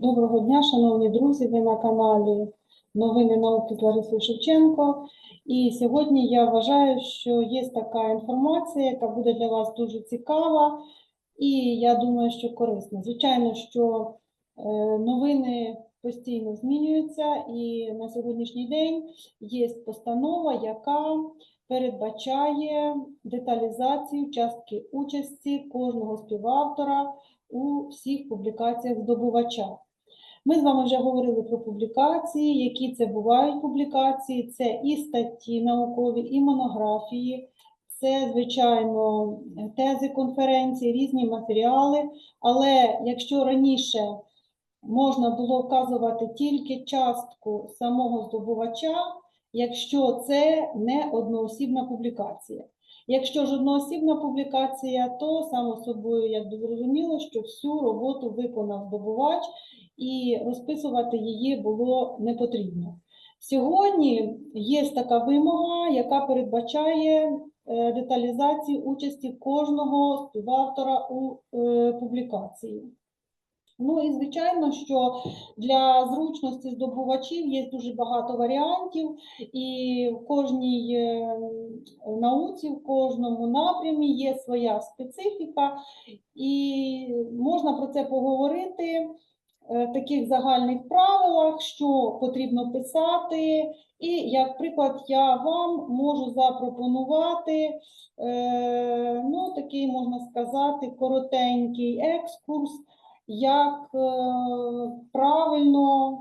Доброго дня, шановні друзі. Ви на каналі Новини науки з Ларисою Шевченко. І сьогодні я вважаю, що є така інформація, яка буде для вас дуже цікава, і я думаю, що корисна. Звичайно, що е, новини постійно змінюються, і на сьогоднішній день є постанова, яка передбачає деталізацію частки участі кожного співавтора у всіх публікаціях здобувача. Ми з вами вже говорили про публікації, які це бувають публікації. Це і статті наукові, і монографії, це, звичайно, тези конференції, різні матеріали. Але якщо раніше можна було вказувати тільки частку самого здобувача, якщо це не одноосібна публікація. Якщо ж одноосібна публікація, то само собою якби зрозуміло, що всю роботу виконав здобувач і розписувати її було не потрібно. Сьогодні є така вимога, яка передбачає е, деталізацію участі кожного співавтора у е, публікації. Ну і звичайно, що для зручності здобувачів є дуже багато варіантів, і в кожній е, науці, в кожному напрямі є своя специфіка, і можна про це поговорити таких загальних правилах, що потрібно писати. І, як приклад, я вам можу запропонувати е, ну, такий, можна сказати, коротенький екскурс, як е, правильно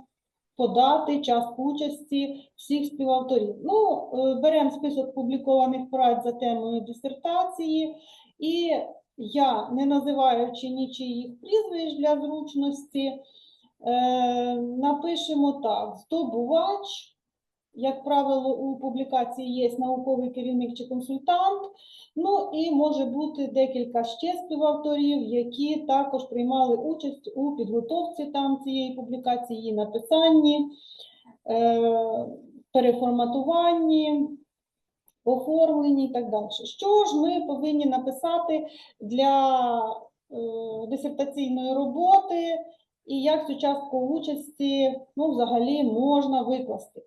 подати частку участі всіх співавторів. Ну, е, беремо список публікованих праць за темою дисертації, і я, не називаючи нічиїх прізвищ для зручності, е, напишемо так: здобувач. Як правило, у публікації є науковий керівник чи консультант, ну і може бути декілька ще співавторів, які також приймали участь у підготовці там цієї публікації, її написанні, е, переформатуванні, оформленні і так далі. Що ж ми повинні написати для е, дисертаційної роботи і як цю частку участі ну, взагалі можна викласти?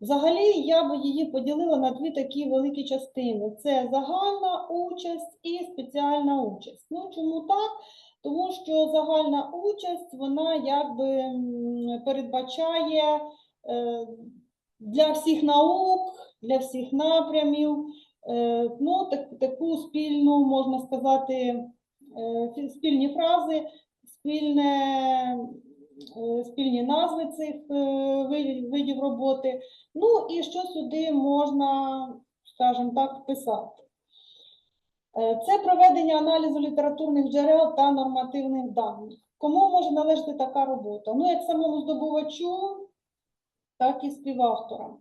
Взагалі, я би її поділила на дві такі великі частини: це загальна участь і спеціальна участь. Ну чому так? Тому що загальна участь вона якби передбачає е, для всіх наук, для всіх напрямів, е, ну, так, таку спільну, можна сказати, е, спільні фрази, спільне, е, спільні назви цих видів, роботи. Ну і що сюди можна, скажімо так, вписати? Це проведення аналізу літературних джерел та нормативних даних. Кому може належати така робота? Ну, як самому здобувачу, так і співавторам.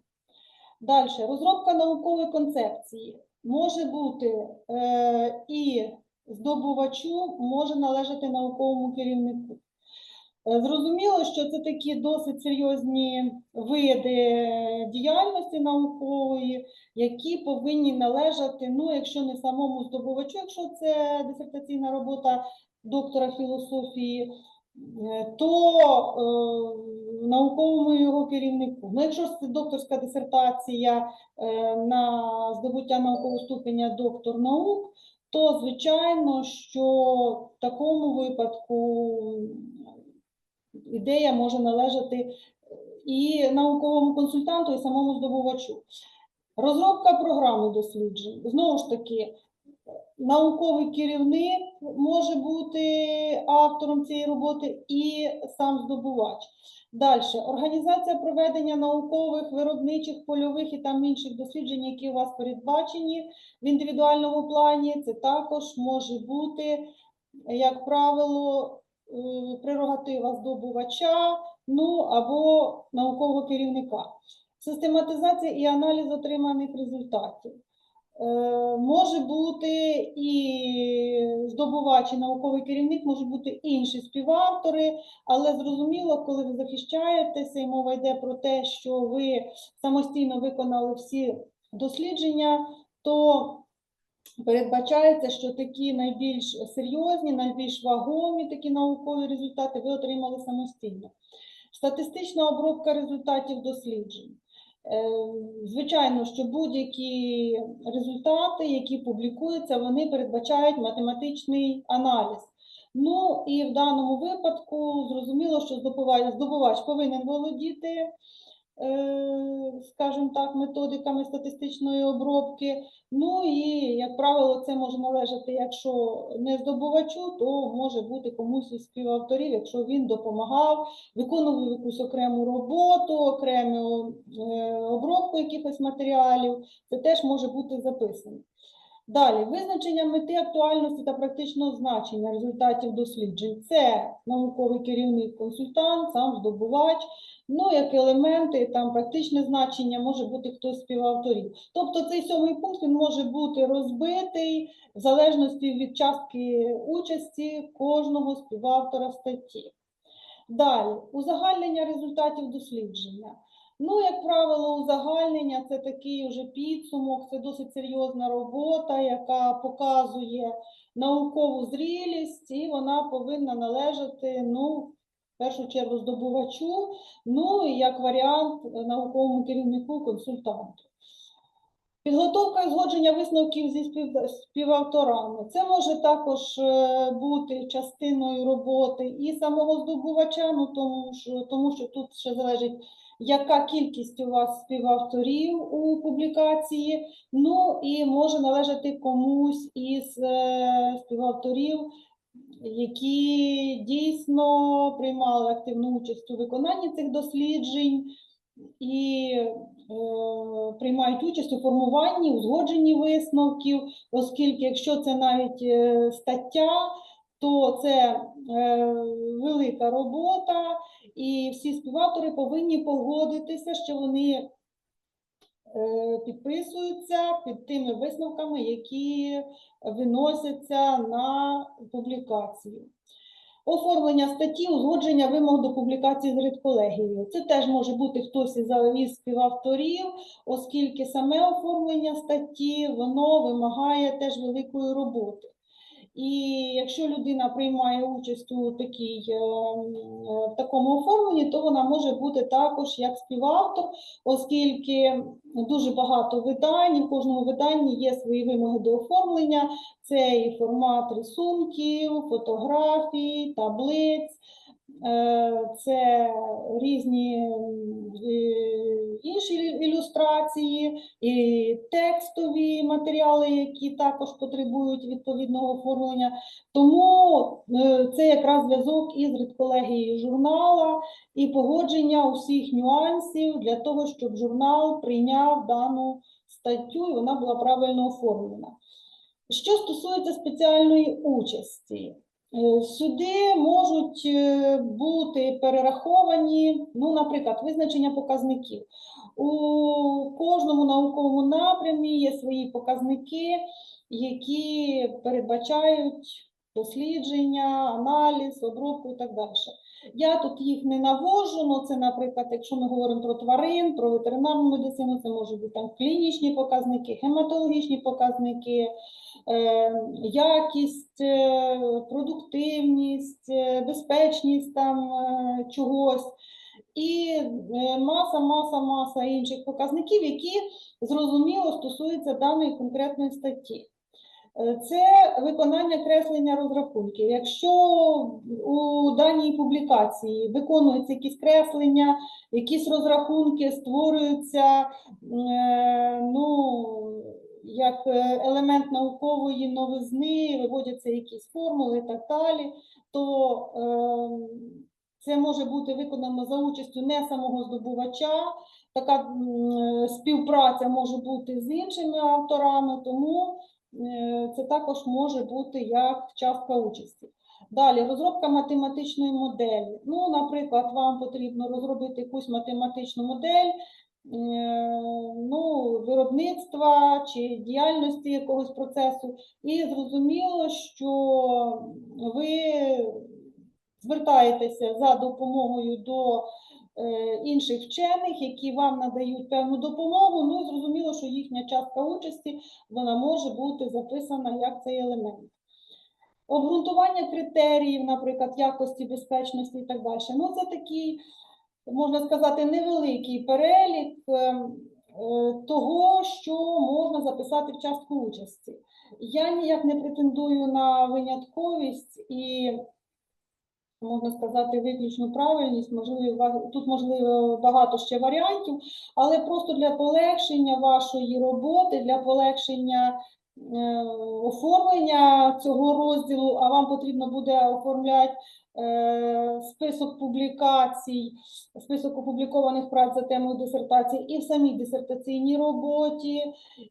Далі, розробка наукової концепції може бути е, і здобувачу, може належати науковому керівнику. Е, Зрозуміло, що це такі досить серйозні види діяльності наукової, які повинні належати, ну, якщо не самому здобувачу, якщо це дисертаційна робота доктора філософії, е, то е, науковому його керівнику. Ну, якщо це докторська дисертація е, на здобуття наукового ступеня доктор наук, то звичайно, що в такому випадку ідея може належати і науковому консультанту, і самому здобувачу. Розробка програми досліджень. Знову ж таки, науковий керівник може бути автором цієї роботи і сам здобувач. Далі, організація проведення наукових, виробничих, польових і там інших досліджень, які у вас передбачені в індивідуальному плані, це також може бути, як правило, е, прерогатива здобувача, ну або наукового керівника. Систематизація і аналіз отриманих результатів. Е, Може бути і здобувач, і науковий керівник, можуть бути інші співавтори, але зрозуміло, коли ви захищаєтеся, і мова йде про те, що ви самостійно виконали всі дослідження, то передбачається, що такі найбільш серйозні, найбільш вагомі такі наукові результати ви отримали самостійно. Статистична обробка результатів досліджень. Е, Звичайно, що будь-які результати, які публікуються, вони передбачають математичний аналіз. Ну і в даному випадку зрозуміло, що здобувач, здобувач повинен володіти, скажімо так, методиками статистичної обробки. Ну і, як правило, це може належати, якщо не здобувачу, то може бути комусь із співавторів, якщо він допомагав, виконував якусь окрему роботу, окрему е, обробку якихось матеріалів, це теж може бути записано. Далі, визначення мети актуальності та практичного значення результатів досліджень. Це науковий керівник, консультант, сам здобувач, ну, як елементи, там практичне значення може бути хтось співавторів. Тобто цей сьомий пункт він може бути розбитий в залежності від частки участі кожного співавтора статті. Далі, узагальнення результатів дослідження. Ну, як правило, узагальнення це такий уже підсумок, це досить серйозна робота, яка показує наукову зрілість, і вона повинна належати, ну, в першу чергу, здобувачу, ну і як варіант науковому керівнику, консультанту. Підготовка і згодження висновків зі спів- співавторами. Це може також е, бути частиною роботи і самого здобувача, ну тому що, тому що тут ще залежить, яка кількість у вас співавторів у публікації, ну і може належати комусь із е, співавторів, які дійсно приймали активну участь у виконанні цих досліджень і е, приймають участь у формуванні, узгодженні висновків, оскільки якщо це навіть е, стаття, то це е, велика робота, і всі співавтори повинні погодитися, що вони е, підписуються під тими висновками, які виносяться на публікацію. Оформлення статті, узгодження вимог до публікації з редколегією. Це теж може бути хтось із співавторів, оскільки саме оформлення статті воно вимагає теж великої роботи. І якщо людина приймає участь у такій, е, е, в такому оформленні, то вона може бути також як співавтор, оскільки дуже багато видань, в кожному виданні є свої вимоги до оформлення. Це і формат рисунків, фотографій, таблиць, це різні е, інші ілюстрації, і текстові матеріали, які також потребують відповідного оформлення. Тому е, це якраз зв'язок із редколегією журнала і погодження усіх нюансів для того, щоб журнал прийняв дану статтю і вона була правильно оформлена. Що стосується спеціальної участі, е, сюди можуть е, бути перераховані, ну, наприклад, визначення показників. У кожному науковому напрямі є свої показники, які передбачають дослідження, аналіз, обробку і так далі. Я тут їх не навожу, ну це, наприклад, якщо ми говоримо про тварин, про ветеринарну медицину, це можуть бути там клінічні показники, гематологічні показники, е, якість, е, продуктивність, е, безпечність там чогось. І маса, маса, маса інших показників, які зрозуміло стосуються даної конкретної статті. Е, Це виконання креслення розрахунків. Якщо у даній публікації виконуються якісь креслення, якісь розрахунки створюються е, ну, як е, елемент наукової новизни, виводяться якісь формули і так далі, то це може бути виконано за участю не самого здобувача. Така співпраця може бути з іншими авторами, тому це також може бути як частка участі. Далі розробка математичної моделі. Ну, наприклад, вам потрібно розробити якусь математичну модель е, ну, виробництва чи діяльності якогось процесу, і зрозуміло, що ви звертаєтеся за допомогою до е, інших вчених, які вам надають певну допомогу. Ну і зрозуміло, що їхня частка участі вона може бути записана як цей елемент. Обґрунтування критеріїв, наприклад, якості, безпечності і так далі. Ну, це такий, можна сказати, невеликий перелік е, е, того, що можна записати в частку участі. Я ніяк не претендую на винятковість і, можна сказати, виключну правильність. Можливо, тут можливо багато ще варіантів, але просто для полегшення вашої роботи, для полегшення е, оформлення цього розділу, а вам потрібно буде оформляти список публікацій, список опублікованих праць за темою дисертації і в самій дисертаційній роботі,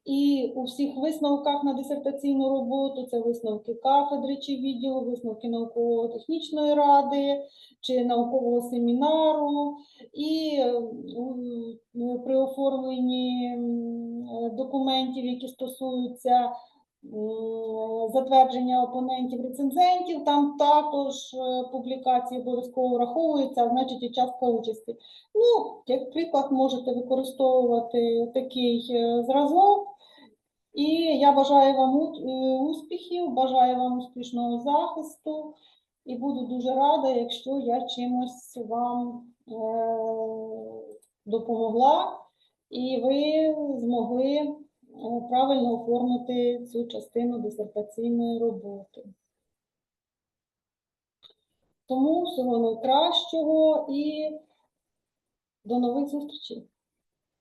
і у всіх висновках на дисертаційну роботу, це висновки кафедри чи відділу, висновки науково-технічної ради чи наукового семінару, і е, при оформленні е, документів, які стосуються затвердження опонентів рецензентів, там також е, публікації обов'язково враховуються, а значить і частка участі. Ну, як приклад, можете використовувати такий е, зразок. І я бажаю вам е, успіхів, бажаю вам успішного захисту і буду дуже рада, якщо я чимось вам е, допомогла і ви змогли е, правильно оформити цю частину дисертаційної роботи. Тому всього найкращого і до нових зустрічей.